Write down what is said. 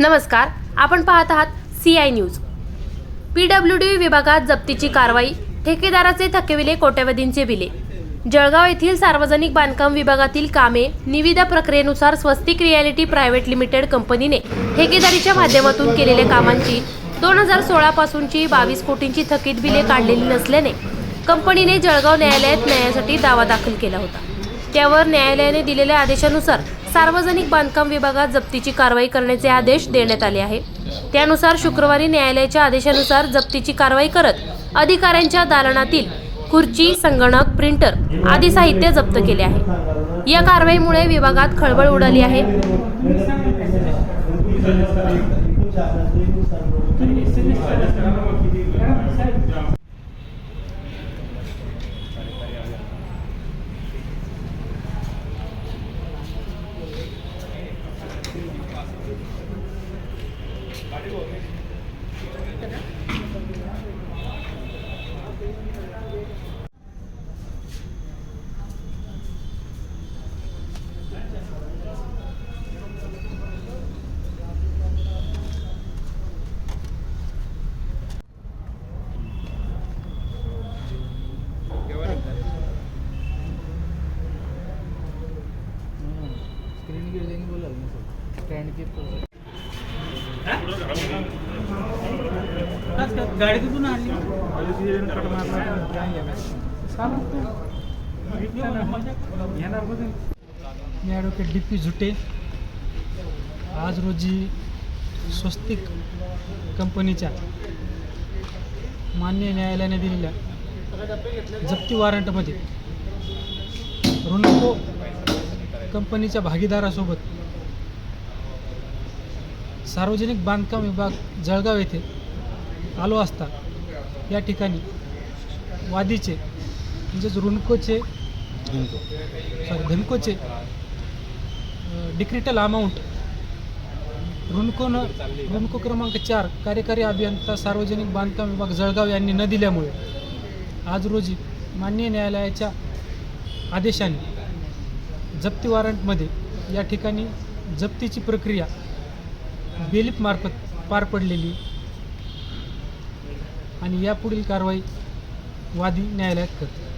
नमस्कार आपण पाहत आहात C I news P W D विभागात जप्तीची कारवाई ठेकेदाराचे थकविले कोट्यवधींचे बिले. जळगाव येथील सार्वजनिक बांधकाम विभागातील कामे निविदा प्रक्रियेनुसार स्वस्तिक रियालिटी प्रायव्हेट लिमिटेड कंपनीने ठेकेदारीच्या माध्यमातून केलेल्या कामांची दोन हजार सोळापासूनची बावीस कोटींची थकीत बिले काढलेली नसल्याने कंपनीने जळगाव न्यायालयात न्यायासाठी दावा दाखल केला होता. त्यावर न्यायालयाने दिलेल्या आदेशानुसार सार्वजनिक बांधकाम विभागात जप्तीची कारवाई करण्याचे आदेश देण्यात आले आहे. त्यानुसार शुक्रवारी न्यायालयाच्या आदेशानुसार जप्तीची कारवाई करत अधिकाऱ्यांच्या दालनातील खुर्ची संगणक प्रिंटर आदी साहित्य जप्त केले आहे. या कारवाईमुळे विभागात खळबळ उडाली आहे. 되나? स्टैंड के तो गाडी कुठून आणली? मी ॲडव्होकेट डी पी झुटे. आज रोजी स्वस्तिक कंपनीच्या मान्य न्यायालयाने दिलेल्या जप्ती वॉरंटमध्ये रुनको कंपनीच्या भागीदारासोबत सार्वजनिक बांधकाम विभाग जळगाव येथे आलो असता. या ठिकाणी वादीचे म्हणजेच रुणकोचे सॉरी धनकोचे डिक्रिटल अमाऊंट रुणकोनं रुणको क्रमांक चार कार्यकारी अभियंता सार्वजनिक बांधकाम विभाग जळगाव यांनी न दिल्यामुळे आज रोजी मान्य न्यायालयाच्या आदेशाने जप्ती वॉरंटमध्ये या ठिकाणी जप्तीची प्रक्रिया बेलीफमार्फत पार पडलेली आणि यापुढील कारवाई वादी न्यायालयात करते.